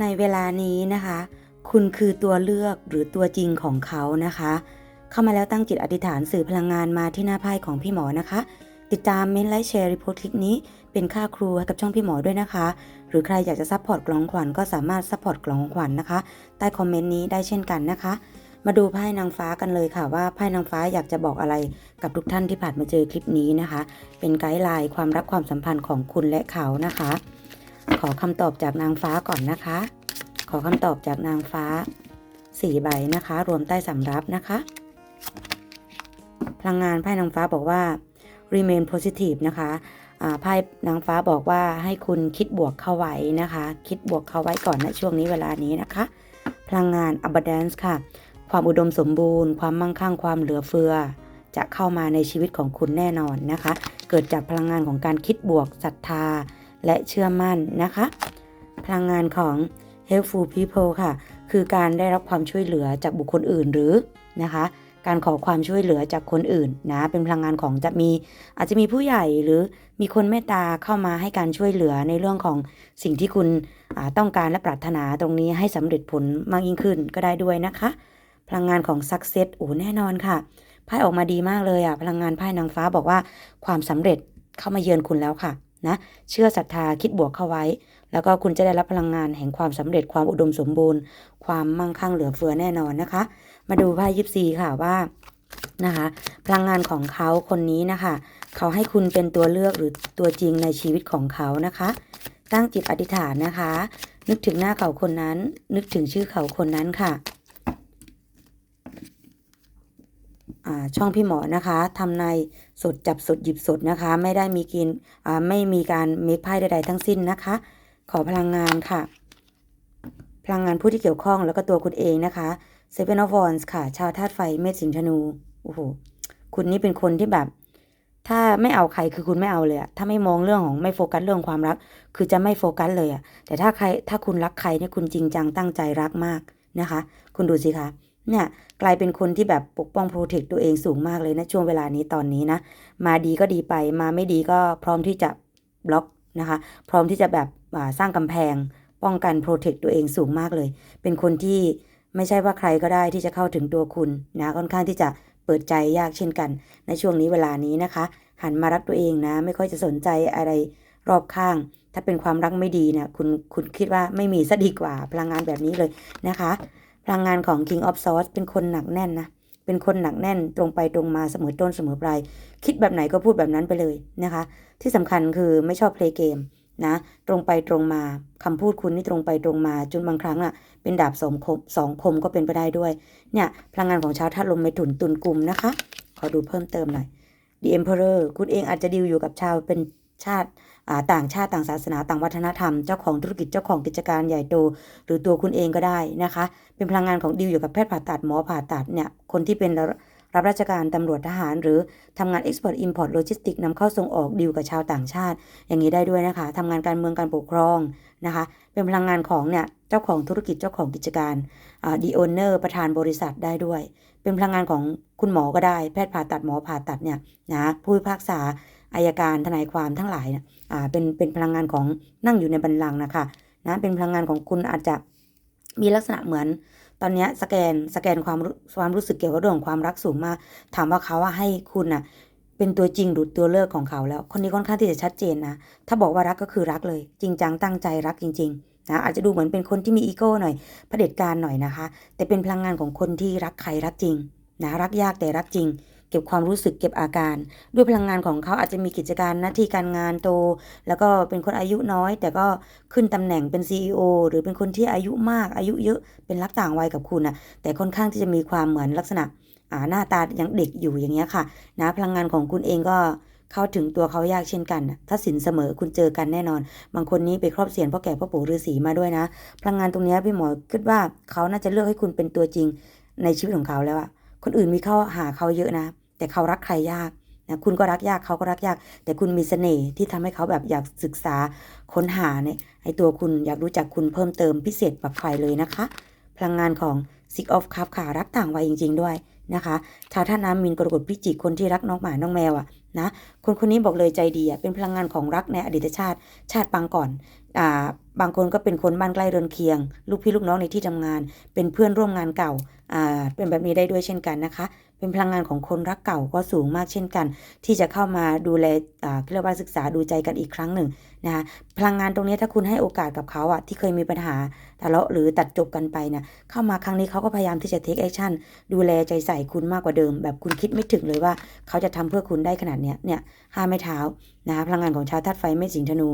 ในเวลานี้นะคะ คุณคือตัวเลือกหรือตัวจริงของเขานะคะ เข้ามาแล้วตั้งจิตอธิษฐานสื่อพลังงานมาที่หน้าไพ่ของพี่หมอนะคะ ติดตามเมนไลค์แชร์รีโพสต์คลิปนี้ เป็นค่าครูให้กับช่องพี่หมอด้วยนะคะ หรือใครอยากจะซัพพอร์ตกล่องขวัญก็สามารถซัพพอร์ตกล่องขวัญนะคะ ใต้คอมเมนต์นี้ได้เช่นกันนะคะ มาดูไพ่นางฟ้ากันเลยค่ะว่าไพ่นางฟ้าอยากจะบอกอะไรกับทุกท่านที่ผ่านมาเจอคลิปนี้นะคะ เป็นไกด์ไลน์ความรักความสัมพันธ์ของคุณและเขานะคะ ขอคำตอบจากนางฟ้าก่อนนะคะ ขอคำตอบจากนางฟ้าสี่ใบนะคะ รวมใต้สำรับนะคะ พลังงานไพ่นางฟ้าบอกว่า remain positive นะคะไพ่นางฟ้าบอกว่าให้คุณคิดบวกเข้าไว้นะคะ คิดบวกเข้าไว้ก่อนณช่วงนี้เวลานี้นะคะ พลังงาน abundance ค่ะ ความอุดมสมบูรณ์ ความมั่งคั่งความเหลือเฟือ จะเข้ามาในชีวิตของคุณแน่นอนนะคะ เกิดจากพลังงานของการคิดบวกศรัทธา และเชื่อมั่นนะคะ พลังงานของ helpful people ค่ะ คือการได้รับความช่วยเหลือจากบุคคลอื่นหรือนะคะ การขอความช่วยเหลือจากคนอื่นนะ เป็นพลังงานของจะมีอาจจะมีผู้ใหญ่หรือมีคนเมตตาเข้ามาให้การช่วยเหลือในเรื่องของสิ่งที่คุณต้องการและปรารถนาตรงนี้ให้สำเร็จผลมากยิ่งขึ้นก็ได้ด้วยนะคะ พลังงานของ success โอ้แน่นอนค่ะไพ่ออกมาดีมากเลยอะพลังงานไพ่นางฟ้าบอกว่าความสำเร็จเข้ามาเยือนคุณแล้วค่ะ นะเชื่อศรัทธาคิดบวกเข้าไว้ แล้วก็คุณจะได้รับพลังงานแห่งความสำเร็จความอุดมสมบูรณ์ ความมั่งคั่งเหลือเฟือแน่นอนนะคะ มาดูไพ่ยิปซีค่ะว่านะคะพลังงานของเขาคนนี้นะคะเขาให้คุณเป็นตัวเลือกหรือตัวจริงในชีวิตของเขานะคะ ตั้งจิตอธิษฐานนะคะ นึกถึงหน้าเขาคนนั้น นึกถึงชื่อเขาคนนั้นค่ะอ่า ช่องพี่หมอนะคะทำในายสดจับสดหยิบสดนะคะ ไม่ได้มีกินไม่มีการเมคไพ่ใดๆทั้งสิ้นนะคะ ขอพลังงานค่ะ พลังงานผู้ที่เกี่ยวข้องแล้วก็ตัวคุณเองนะคะ Seven of Wands ค่ะ ชาวธาตุไฟเมษสิงห์ธนูโอ้โหคุณนี่เป็นคนที่แบบ ถ้าไม่เอาใครคือคุณไม่เอาเลยอะถ้าไม่มองเรื่องของไม่โฟกัสเรื่องความรัก คือจะไม่โฟกัสเลยอะแต่ถ้าใครถ้าคุณรักใครเนี่ยคุณจริงจังตั้งใจรักมากนะคะ คุณดูสิคะ เนี่ยกลายเป็นคนที่แบบปกป้องโปรเทคตัวเองสูงมากเลยนะช่วงเวลานี้ตอนนี้นะ มาดีก็ดีไปมาไม่ดีก็พร้อมที่จะบล็อกนะคะ พร้อมที่จะแบบสร้างกำแพงป้องกันโปรเทคตัวเองสูงมากเลย เป็นคนที่ไม่ใช่ว่าใครก็ได้ที่จะเข้าถึงตัวคุณนะค่อนข้างที่จะเปิดใจยากเช่นกัน ในช่วงนี้เวลานี้นะคะ หันมารักตัวเองนะ ไม่ค่อยจะสนใจอะไรรอบข้าง ถ้าเป็นความรักไม่ดีเนี่ยคุณคุณคิดว่าไม่มีซะดีกว่าพลังงานแบบนี้เลยนะคะ พลังงานของ King of Swords เป็นคนหนักแน่นนะ เป็นคนหนักแน่นตรงไปตรงมาเสมอต้นเสมอปลาย คิดแบบไหนก็พูดแบบนั้นไปเลยนะคะ ที่สำคัญคือไม่ชอบเพลย์เกมนะ ตรงไปตรงมาคำพูดคุณนี่ตรงไปตรงมาจนบางครั้งอะ เป็นดาบสองคมสองคมก็เป็นไปได้ด้วย เนี่ยพลังงานของชาวธาตุลมเมถุนตุลกลุ่มนะคะ ขอดูเพิ่มเติมหน่อย The Emperor คุณเองอาจจะดีลอยู่กับชาวเป็น ชาติต่างชาติต่างศาสนาต่างวัฒนธรรม เจ้าของธุรกิจเจ้าของกิจการใหญ่โต หรือตัวคุณเองก็ได้นะคะ เป็นพลังงานของดีลอยู่กับแพทย์ผ่าตัดหมอผ่าตัดเนี่ยคนที่เป็นรับราชการตำรวจทหาร หรือทำงาน Export Import Logistics นำเข้าส่งออกดีลกับชาวต่างชาติ อย่างนี้ได้ด้วยนะคะทำงานการเมืองการปกครองนะคะ เป็นพลังงานของเนี่ยเจ้าของธุรกิจเจ้าของกิจการดีโอเนอร์ประธานบริษัทได้ด้วย เป็นพลังงานของคุณหมอก็ได้ แพทย์ผ่าตัดหมอผ่าตัดเนี่ยนะผู้พิพากษา อายการทนายความทั้งหลายเนี่ยอ่าเป็นเป็นพลังงานของนั่งอยู่ในบัลลังก์นะคะนะเป็นพลังงานของคุณอาจจะมีลักษณะเหมือน ตอนนี้สแกนสแกนความความรู้สึกเกี่ยวกับเรื่องความรักสูงมากถามว่าเขาว่าให้คุณน่ะเป็นตัวจริงหรือตัวเลิกของเขาแล้ว คนนี้ค่อนข้างที่จะชัดเจนนะถ้าบอกว่ารักก็คือรักเลย จริงจังตั้งใจรักจริงๆนะอาจจะดูเหมือนเป็นคนที่มีอีโก้หน่อยเผด็จการหน่อยนะคะ แต่เป็นพลังงานของคนที่รักใครรักจริงนะรักยากแต่รักจริง ก็บความรู้สึกเก็บอาการ ด้วยพลังงานของเขาอาจจะมีกิจการหน้าที่การงานโต แล้วก็เป็นคนอายุน้อย แต่ก็ขึ้นตำแหน่งเป็น CEO หรือเป็นคนที่อายุมากอายุเยอะเป็นรักต่างวัยกับคุณนะแต่ค่อนข้างที่จะมีความเหมือนลักษณะหน้าตายังเด็กอยู่อย่างเงี้ยค่ะนะพลังงานของคุณเองก็เข้าถึงตัวเขายากเช่นกัน ถ้าสินเสมอคุณเจอกันแน่นอน บางคนนี้ไปครอบเสียนพ่อแก่พ่อปู่ฤาษีมาด้วยนะ พลังงานตรงนี้พี่หมอคิดว่าเขาน่าจะเลือกให้คุณเป็นตัวจริงในชีวิตของเขาแล้วอะคนอื่นมีเข้าหาเขาเยอะนะ แต่เขารักใครยากนะคุณก็รักยากเขาก็รักยาก แต่คุณมีเสน่ห์ที่ทำให้เขาแบบอยากศึกษาค้นหาเนี่ยให้ตัวคุณอยากรู้จักคุณเพิ่มเติมพิเศษกว่าใครเลยนะคะ พลังงานของ Six of Cup ค่ะรักต่างวัยจริง ๆ ด้วยนะคะชาวท่าน้ำมินกรกฎพิจิกคนที่รักน้องหมาน้องแมวอะนะคนคนนี้บอกเลยใจดีอะเป็นพลังงานของรักในอดีตชาติชาติปางก่อนอ่า บางคนก็เป็นคนบ้านใกล้เรือนเคียง ลูกพี่ลูกน้องในที่ทำงาน เป็นเพื่อนร่วมงานเก่าอ่าเป็นแบบนี้ได้ด้วยเช่นกันนะคะ เป็นพลังงานของคนรักเก่าก็สูงมากเช่นกัน ที่จะเข้ามาดูแลอ่าเรียกว่าศึกษาดูใจกันอีกครั้งหนึ่งนะคะพลังงานตรงนี้ถ้าคุณให้โอกาสกับเขาอะที่เคยมีปัญหาทะเลาะหรือตัดจบกันไปเนี่ยเข้ามาครั้งนี้เขาก็พยายามที่จะ take action ดูแลใจใส่คุณมากกว่าเดิม แบบคุณคิดไม่ถึงเลยว่า เขาจะทำเพื่อคุณได้ขนาดเนี้ยเนี่ยห้าไม้เท้านะคะพลังงานของชาวธาตุไฟเมษสิงธนู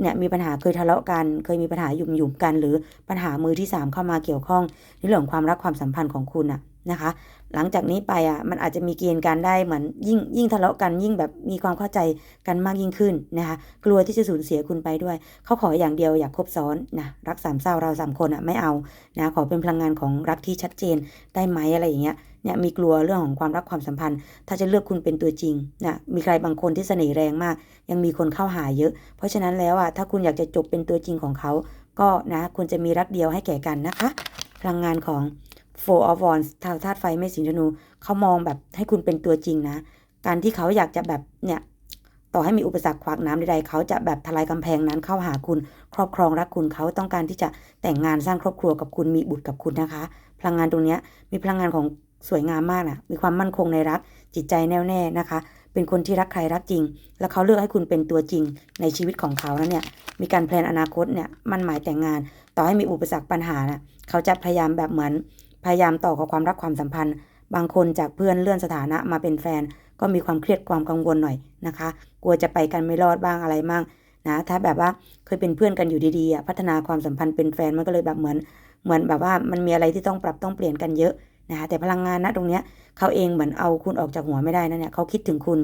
เนี่ยมีปัญหาเคยทะเลาะกันเคยมีปัญหาหยุ่มหยุมกัน หรือปัญหามือที่สามเข้ามาเกี่ยวข้องในเรื่องของความรักความสัมพันธ์ของคุณอะนะคะ หลังจากนี้ไปอะมันอาจจะมีเกณฑ์การได้เหมือนยิ่งยิ่งทะเลาะกันยิ่งแบบมีความเข้าใจกันมากยิ่งขึ้นนะคะกลัวที่จะสูญเสียคุณไปด้วย เขาขออย่างเดียวอยากคบซ้อนนะรักสามเศร้าเราสามคนอะไม่เอานะขอเป็นพลังงานของรักที่ชัดเจนได้ไหมอะไรอย่างเงี้ย เนี่ยมีกลัวเรื่องของความรักความสัมพันธ์ ถ้าจะเลือกคุณเป็นตัวจริงนะมีใครบางคนที่เสน่ห์แรงมาก ยังมีคนเข้าหาเยอะ เพราะฉะนั้นแล้วอะถ้าคุณอยากจะจบเป็นตัวจริงของเขา ก็นะควรจะมีรักเดียวให้แก่กันนะคะ พลังงานของ Four of Wands ทาวธาตุไฟเมษสิงธนูเขามองแบบให้คุณเป็นตัวจริงนะ การที่เขาอยากจะแบบเนี่ยต่อให้มีอุปสรรคขวากน้ำใดๆ เขาจะแบบทลายกำแพงนั้นเข้าหาคุณ ครอบครองรักคุณเขาต้องการที่จะแต่งงานสร้างครอบครัวกับคุณมีบุตรกับคุณนะคะ พลังงานตรงนี้มีพลังงานของ สวยงามมากนะมีความมั่นคงในรักจิตใจแน่วแน่นะคะ เป็นคนที่รักใครรักจริง แล้วเขาเลือกให้คุณเป็นตัวจริงในชีวิตของเขาแล้วเนี่ย มีการแพลนอนาคตเนี่ย มั่นหมายแต่งงาน ต่อให้มีอุปสรรคปัญหานะเขาจะพยายามแบบเหมือน พยายามต่อกับความรักความสัมพันธ์ บางคนจากเพื่อนเลื่อนสถานะมาเป็นแฟน ก็มีความเครียดความกังวลหน่อยนะคะ กลัวจะไปกันไม่รอดบ้างอะไรบ้างนะ ถ้าแบบว่าเคยเป็นเพื่อนกันอยู่ดีๆพัฒนาความสัมพันธ์เป็นแฟนมันก็เลยแบบเหมือน เหมือนแบบว่ามันมีอะไรที่ต้องปรับต้องเปลี่ยนกันเยอะ นะคะแต่พลังงานนะตรงเนี้ยเขาเองเหมือนเอาคุณออกจากหัวไม่ได้นะเนี่ยเขาคิดถึงคุณ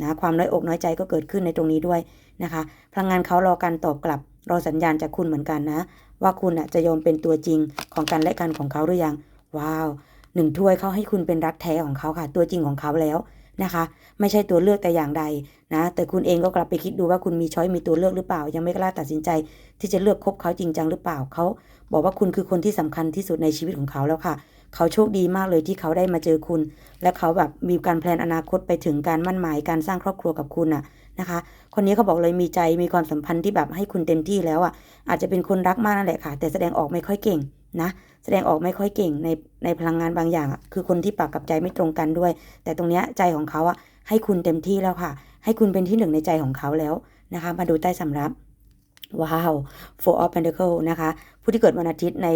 นะความน้อยอกน้อยใจก็เกิดขึ้นในตรงนี้ด้วยนะคะ พลังงานเขารอการตอบกลับ รอสัญญาณจากคุณเหมือนกันนะ ว่าคุณอะจะยอมเป็นตัวจริงของกันและกันของเขาหรือยัง ว้าวหนึ่งถ้วยเขาให้คุณเป็นรักแท้ของเขาค่ะ ตัวจริงของเขาแล้ว นะคะ ไม่ใช่ตัวเลือกแต่อย่างใดนะ แต่คุณเองก็กลับไปคิดดูว่าคุณมีช้อยมีตัวเลือกหรือเปล่า ยังไม่กล้าตัดสินใจ ที่จะเลือกคบเขาจริงจังหรือเปล่าเขาบอกว่าคุณคือคนที่สำคัญที่สุดในชีวิตของเขาแล้วค่ะ เขาโชคดีมากเลยที่เขาได้มาเจอคุณ และเขาแบบมีการแพลนอนาคตไปถึงการมั่นหมายการสร้างครอบครัวกับคุณน่ะนะคะ คนนี้เขาบอกเลยมีใจมีความสัมพันธ์ที่แบบให้คุณเต็มที่แล้วอะอาจจะเป็นคนรักมากนั่นแหละค่ะ แต่แสดงออกไม่ค่อยเก่ง นะแสดงออกไม่ค่อยเก่งในในพลังงานบางอย่างอะคือคนที่ปากกับใจไม่ตรงกันด้วย แต่ตรงเนี้ยใจของเขาอะให้คุณเต็มที่แล้วค่ะ ให้คุณเป็นที่หนึ่งในใจของเขาแล้วนะคะ มาดูใต้สำรับว้าว Four of Pentacles นะคะ ผู้ที่เกิดวันอาทิตย์ใน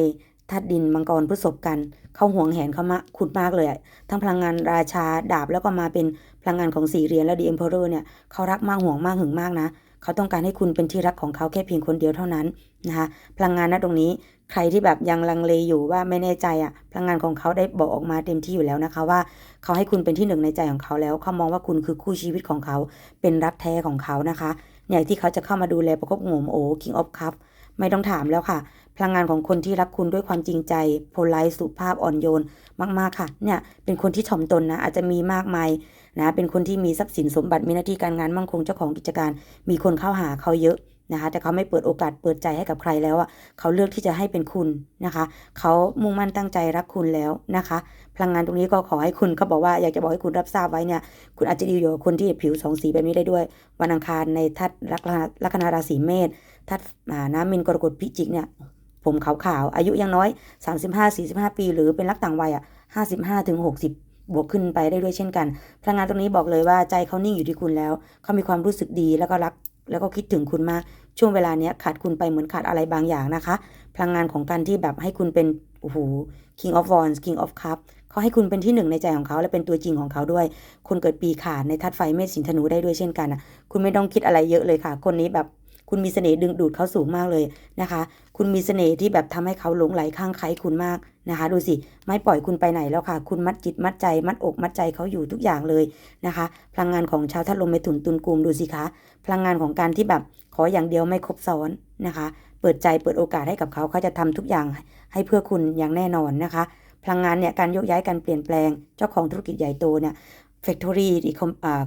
ธาตุดินมังกรพฤษภกัน เขาห่วงแหนเขามาคุณมากเลย ทั้งพลังงานราชาดาบแล้วก็มาเป็นพลังงานของสี่เหรียญและดีเอ็มเพอเรอร์เนี่ยเขารักมากห่วงมากหึงมากนะ เขาต้องการให้คุณเป็นที่รักของเขาแค่เพียงคนเดียวเท่านั้นนะคะ พลังงานณตรงนี้ ใครที่แบบยังลังเลอยู่ว่าไม่แน่ใจอะพลังงานของเขาได้บอกออกมาเต็มที่อยู่แล้วนะคะว่าเขาให้คุณเป็นที่หนึ่งในใจของเขาแล้วเขามองว่าคุณคือคู่ชีวิตของเขา เป็นรักแท้ของเขานะคะเนี่ยที่เขาจะเข้ามาดูแลประกบโงมโอ King of Cup ไม่ต้องถามแล้วค่ะ พลังงานของคนที่รักคุณด้วยความจริงใจโพลไลสุภาพอ่อนโยนมากๆค่ะ เนี่ยเป็นคนที่ถ่อมตนนะ อาจจะมีมากมายนะ เป็นคนที่มีทรัพย์สินสมบัติมีหน้าที่การงานมั่งคงเจ้าของกิจการ มีคนเข้าหาเขาเยอะ นะคะแต่เขาไม่เปิดโอกาสเปิดใจให้กับใครแล้วอะเขาเลือกที่จะให้เป็นคุณนะคะเขามุ่งมั่นตั้งใจรักคุณแล้วนะคะ พลังงานตรงนี้ก็ขอให้คุณเขาบอกว่าอยากจะบอกให้คุณรับทราบไว้เนี่ยคุณอาจจะดีอยู่กับคนที่ผิวสองสีแบบนี้ได้ด้วย วันอังคารในทัศลัคนาลัคนาราศีเมษทัศน้ำมินกรกฎพิจิกเนี่ยผมขาวๆอายุยังน้อย 35-45 ปี หรือเป็นรักต่างวัยอะ55ถึง60บวกขึ้นไปได้ด้วยเช่นกัน พลังงานตรงนี้บอกเลยว่าใจเขานิ่งอยู่ที่คุณแล้ว เขามีความรู้สึกดีแล้วก็รัก แล้วก็คิดถึงคุณมาก ช่วงเวลาเนี้ยขาดคุณไปเหมือนขาดอะไรบางอย่างนะคะ พลังงานของการที่แบบให้คุณเป็นโอ้โห King of Wands King of Cup เขาให้คุณเป็นที่หนึ่งในใจของเขาและเป็นตัวจริงของเขาด้วย คนเกิดปีขาดในธาตุไฟเมษสินธนูได้ด้วยเช่นกันนะคุณไม่ต้องคิดอะไรเยอะเลยค่ะ คนนี้แบบคุณมีเสน่ห์ดึงดูดเขาสูงมากเลยนะคะ คุณมีเสน่ห์ที่แบบทำให้เขาหลงไหลข้างใครคุณมากนะคะ ดูสิ ไม่ปล่อยคุณไปไหนแล้วค่ะ คุณมัดจิตมัดใจ มัดอกมัดใจเขาอยู่ทุกอย่างเลยนะคะ พลังงานของชาวธาตุลมเมถุนตุลกุมดูสิคะพลังงานของการที่แบบขออย่างเดียวไม่ครบซ้อนนะคะ เปิดใจเปิดโอกาสให้กับเขาเขาจะทำทุกอย่างให้เพื่อคุณอย่างแน่นอนนะคะ พลังงานเนี่ยการโยกย้ายการเปลี่ยนแปลงเจ้าของธุรกิจใหญ่โตเนี่ย Factory อีก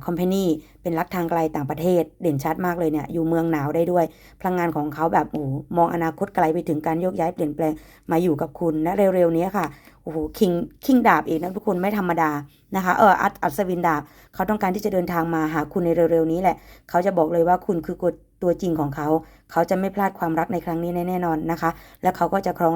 คอมพานีเป็นรักทางไกลต่างประเทศ เด่นชัดมากเลยเนี่ย อยู่เมืองหนาวได้ด้วย พลังงานของเขาแบบโอ้มองอนาคตไกลไปถึงการโยกย้ายเปลี่ยนแปลงมาอยู่กับคุณและเร็วๆนี้ค่ะโอ้โหคิงคิงดาบเองนะทุกคนไม่ธรรมดานะคะเอออัศอัศวินดาบเขาต้องการที่จะเดินทางมาหาคุณในเร็วๆนี้แหละ เขาจะบอกเลยว่าคุณคือตัวจริงของเขา เขาจะไม่พลาดความรักในครั้งนี้แน่นอนนะคะ และเขาก็จะครอง